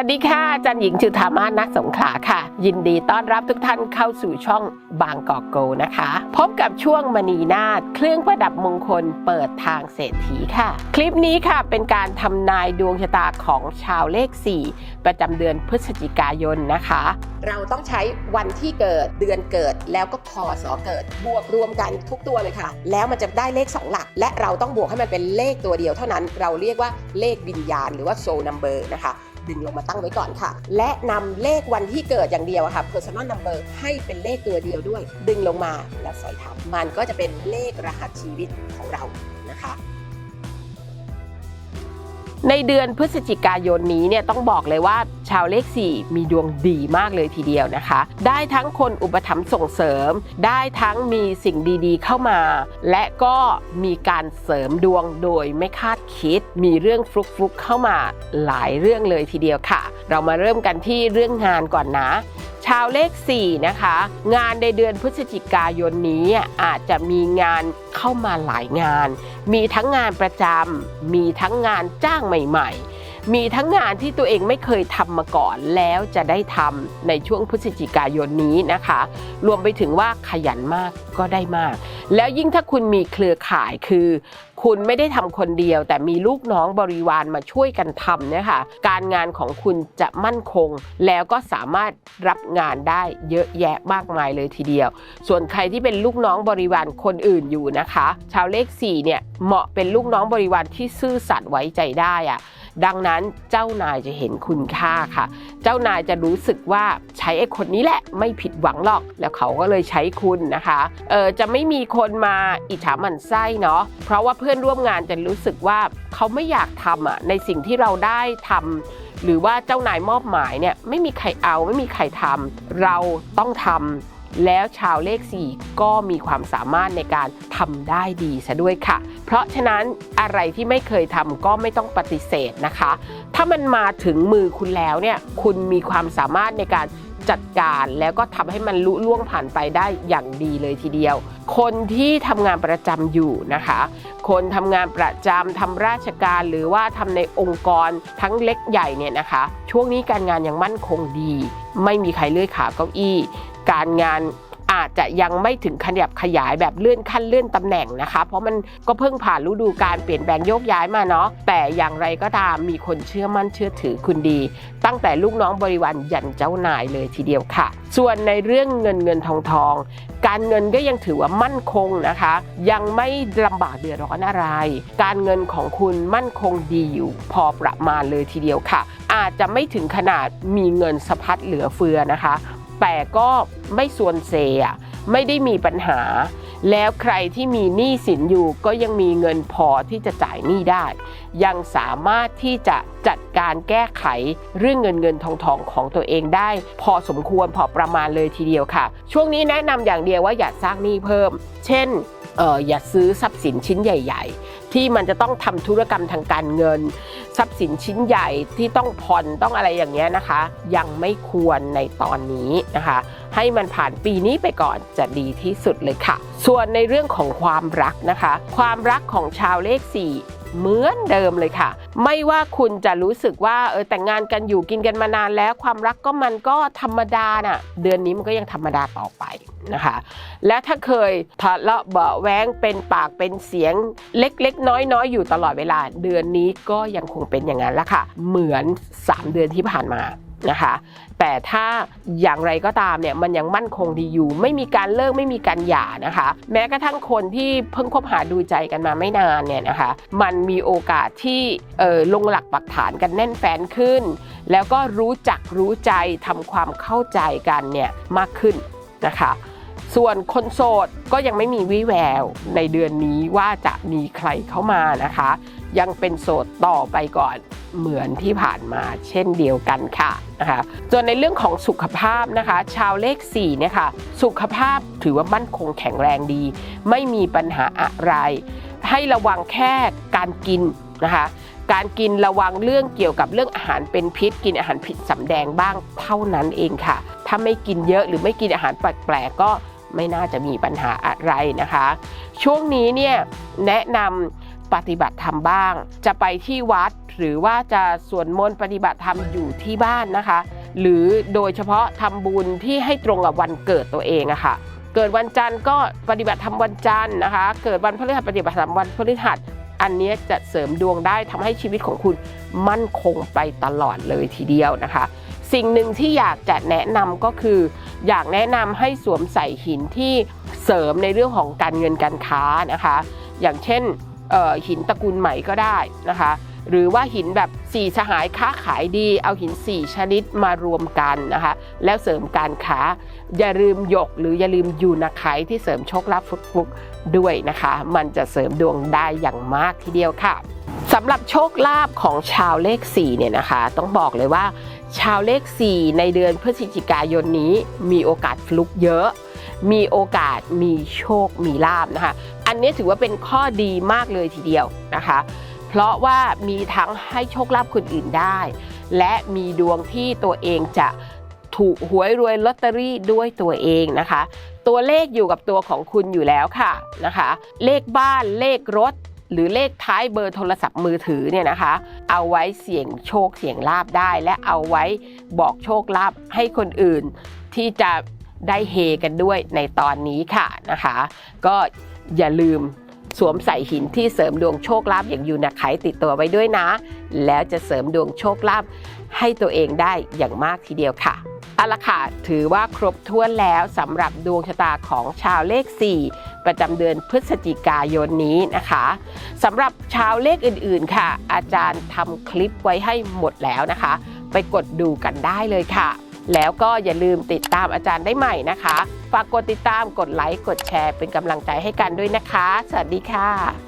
วัสดีค่ะอาจารย์หญิงจุธามาศนักสงขลาค่ะ ยินดีต้อนรับทุกท่านเข้าสู่ช่องบางกอกโกนะคะ พบกับช่วงมณีนาฏเครื่องประดับมงคลเปิดทางเศรษฐีค่ะ คลิปนี้ค่ะเป็นการทำนายดวงชะตาของชาวเลข 4 ประจำเดือนพฤศจิกายนนะคะ เราต้องใช้วันที่เกิดเดือนเกิดแล้วก็พศเกิด บวกรวมกันทุกตัวเลยค่ะ แล้วมันจะได้เลข 2 หลัก และเราต้องบวกให้มันเป็นเลขตัวเดียวเท่านั้น เราเรียกว่าเลขวิญญาณ หรือว่า soul number นะคะ ดึงลงมาตั้งไว้ก่อนค่ะ และนำเลขวันที่เกิดอย่างเดียวค่ะ personal number ให้เป็นเลขตัวเดียวด้วย ดึงลงมาแล้วใส่ทับมันก็จะเป็นเลขรหัสชีวิตของเรานะคะ ในเดือนพฤศจิกายนนี้เนี่ยต้องบอกเลยว่าชาวเลข 4 มีดวงดีมากเลยทีเดียวนะคะ ได้ทั้งคนอุปถัมภ์ส่งเสริม ได้ทั้งมีสิ่งดีๆ เข้ามา และก็มีการเสริมดวงโดยไม่คาดคิด มีเรื่องฟลุกๆเข้ามาหลายเรื่องเลยทีเดียวค่ะ เรามาเริ่มกันที่เรื่องงานก่อนนะชาวเลข 4 นะคะ งานในเดือนพฤศจิกายนนี้อาจจะมีงานเข้ามาหลายงาน มีทั้งงานประจำมีทั้งงานจ้างใหม่ ๆ มีทั้งงานที่ตัวเองไม่เคยทำมาก่อนแล้วจะได้ทำในช่วงพฤศจิกายนนี้นะคะ รวมไปถึงว่าขยันมากก็ได้มาก แล้วยิ่งถ้าคุณมีเครือข่ายคือ คุณไม่ได้ทำคนเดียว แต่มีลูกน้องบริวารมาช่วยกันทำเนี่ยค่ะการงานของคุณจะมั่นคง แล้วก็สามารถรับงานได้เยอะแยะมากมายเลยทีเดียว ส่วนใครที่เป็นลูกน้องบริวารคนอื่นอยู่นะคะ ชาวเลข4เนี่ยเหมาะเป็นลูกน้องบริวารที่ซื่อสัตย์ไว้ใจได้อะดังนั้นเจ้านายจะเห็นคุณค่าค่ะ เจ้านายจะรู้สึกว่า ช้ไอ้คนนี้แหละไม่ผิดหวังหรอก แล้วเขาก็เลยใช้คุณนะคะเออจะไม่มีคนมาอิจฉาหมันไส้เนาะเพราะว่าเพื่อนร่วมงานจะรู้สึกว่าเขาไม่อยากทำอะในสิ่งที่เราได้ทำหรือว่าเจ้านายมอบหมายเนี่ยไม่มีใครเอาไม่มีใครทำเราต้องทำ แล้วชาวเลข 4 ก็มีความสามารถในการทำได้ดีซะด้วยค่ะ เพราะฉะนั้นอะไรที่ไม่เคยทำก็ไม่ต้องปฏิเสธนะคะ ถ้ามันมาถึงมือคุณแล้วเนี่ยคุณมีความสามารถในการจัดการแล้วก็ทำให้มันลุล่วงผ่านไปได้อย่างดีเลยทีเดียว คนที่ทำงานประจำอยู่นะคะ คนทำงานประจำทำราชการหรือว่าทำในองค์กรทั้งเล็กใหญ่เนี่ยนะคะ ช่วงนี้การงานยังมั่นคงดี ไม่มีใครเลื่อยขาเก้าอี้ การงานอาจจะยังไม่ถึงขยับขยายแบบเลื่อนขั้นเลื่อนตำแหน่งนะคะ เพราะมันก็เพิ่งผ่านฤดูการเปลี่ยนแปลงโยกย้ายมาเนาะแต่อย่างไรก็ตามมีคนเชื่อมั่นเชื่อถือคุณดี ตั้งแต่ลูกน้องบริวารยันเจ้านายเลยทีเดียวค่ะ ส่วนในเรื่องเงินเงินทองทอง การเงินก็ยังถือว่ามั่นคงนะคะ ยังไม่ลำบากเดือดร้อนอะไร การเงินของคุณมั่นคงดีอยู่พอประมาณเลยทีเดียวค่ะ อาจจะไม่ถึงขนาดมีเงินสะพัดเหลือเฟือนะคะ แต่ก็ไม่ส่วนเซอะไม่ได้มีปัญหา แล้วใครที่มีหนี้สินอยู่ก็ยังมีเงินพอที่จะจ่ายหนี้ได้ ยังสามารถที่จะจัดการแก้ไขเรื่องเงินเงินทองทองของตัวเองได้ พอสมควรพอประมาณเลยทีเดียวค่ะ ช่วงนี้แนะนำอย่างเดียวว่าอย่าสร้างหนี้เพิ่ม เช่น อออย่าซื้อทรัพย์สินชิ้นใหญ่ ๆ ที่มันจะต้องทำธุรกรรมทางการเงิน ทรัพย์สินชิ้นใหญ่ที่ต้องผ่อนต้องอะไรอย่างเงี้ยนะคะ ยังไม่ควรในตอนนี้นะคะ ให้มันผ่านปีนี้ไปก่อนจะดีที่สุดเลยค่ะ ส่วนในเรื่องของความรักนะคะ ความรักของชาวเลข4 เหมือนเดิมเลยค่ะ ไม่ว่าคุณจะรู้สึกว่าเออแต่งงานกันอยู่กินกันมานานแล้ว ความรักก็มันก็ธรรมดาน่ะ เดือนนี้มันก็ยังธรรมดาต่อไปนะคะ และถ้าเคยทะเลาะเบาะแว้งเป็นปากเป็นเสียงเล็กๆ น้อยๆ อยู่ตลอดเวลา เดือนนี้ก็ยังคงเป็นอย่างนั้นละค่ะ เหมือน 3 เดือนที่ผ่านมา นะคะ แต่ถ้าอย่างไรก็ตามเนี่ยมันยังมั่นคงดีอยู่ ไม่มีการเลิกไม่มีการหย่านะคะ แม้กระทั่งคนที่เพิ่งคบหาดูใจกันมาไม่นานเนี่ยนะคะ มันมีโอกาสที่เออลงหลักปักฐานกันแน่นแฟนขึ้น แล้วก็รู้จักรู้ใจทำความเข้าใจกันเนี่ยมากขึ้นนะคะส่วนคนโสดก็ยังไม่มีวิแววในเดือนนี้ว่าจะมีใครเข้ามานะคะ ยังเป็นโสดต่อไปก่อน เหมือนที่ผ่านมาเช่นเดียวกันค่ะนะคะส่วนในเรื่องของสุขภาพนะคะ ชาวเลข4เนี่ยค่ะสุขภาพถือว่ามั่นคงแข็งแรงดี ไม่มีปัญหาอะไร ให้ระวังแค่การกินนะคะการกินระวังเรื่องเกี่ยวกับเรื่องอาหารเป็นพิษ กินอาหารผิดสำแดงบ้างเท่านั้นเองค่ะ ถ้าไม่กินเยอะหรือไม่กินอาหารแปลกๆก็ไม่น่าจะมีปัญหาอะไรนะคะ ช่วงนี้เนี่ยแนะนำปฏิบัติธรรมบ้าง จะไปที่วัด หรือว่าจะสวดมนต์ปฏิบัติธรรมอยู่ที่บ้านนะคะ หรือโดยเฉพาะทำบุญที่ให้ตรงกับวันเกิดตัวเองอะค่ะเกิดวันจันทร์ก็ปฏิบัติธรรมวันจันทร์นะคะ เกิดวันพฤหัสปฏิบัติธรรมวันพฤหัสอันนี้จะเสริมดวงได้ทำให้ชีวิตของคุณมั่นคงไปตลอดเลยทีเดียวนะคะ สิ่งหนึ่งที่อยากจะแนะนำก็คือ อยากแนะนำให้สวมใส่หินที่เสริมในเรื่องของการเงินการค้านะคะ อย่างเช่นหินตระกูลใหม่ก็ได้นะคะ หรือว่าหินแบบสี่สหายค้าขายดี เอาหิน4ชนิดมารวมกันนะคะ แล้วเสริมการค้า อย่าลืมหยกหรืออย่าลืมยูนาไคที่เสริมโชคลาภฟุกๆด้วยนะคะ มันจะเสริมดวงได้อย่างมากทีเดียวค่ะสำหรับโชคลาภของชาวเลข4เนี่ยนะคะ ต้องบอกเลยว่า ชาวเลข 4 ในเดือนพฤศจิกายนนี้มีโอกาสฟลุกเยอะ มีโอกาสมีโชคมีลาบนะคะ อันนี้ถือว่าเป็นข้อดีมากเลยทีเดียวนะคะ เพราะว่ามีทั้งให้โชคลาภคนอื่นได้ และมีดวงที่ตัวเองจะถูกหวยรวยลอตเตอรี่ด้วยตัวเองนะคะ ตัวเลขอยู่กับตัวของคุณอยู่แล้วค่ะนะคะ เลขบ้านเลขรถหรือเลขท้ายเบอร์โทรศัพท์มือถือเนี่ยนะคะ เอาไว้เสี่ยงโชคเสี่ยงลาบได้ และเอาไว้บอกโชคลาภให้คนอื่น ที่จะได้เฮกันด้วยในตอนนี้ค่ะนะคะ ก็อย่าลืม สวมใส่หินที่เสริมดวงโชคลาภอย่างยูนาไคติดตัวไว้ด้วยนะ แล้วจะเสริมดวงโชคลาภให้ตัวเองได้อย่างมากทีเดียวค่ะเอาละค่ะ ถือว่าครบถ้วนแล้วสำหรับดวงชะตาของชาวเลข 4 ประจำเดือนพฤศจิกายนนี้นะคะสำหรับชาวเลขอื่นๆค่ะ อาจารย์ทำคลิปไว้ให้หมดแล้วนะคะ ไปกดดูกันได้เลยค่ะ แล้วก็อย่าลืมติดตามอาจารย์ได้ใหม่นะคะ ฝากกดติดตามกดไลค์กดแชร์เป็นกำลังใจให้กันด้วยนะคะ สวัสดีค่ะ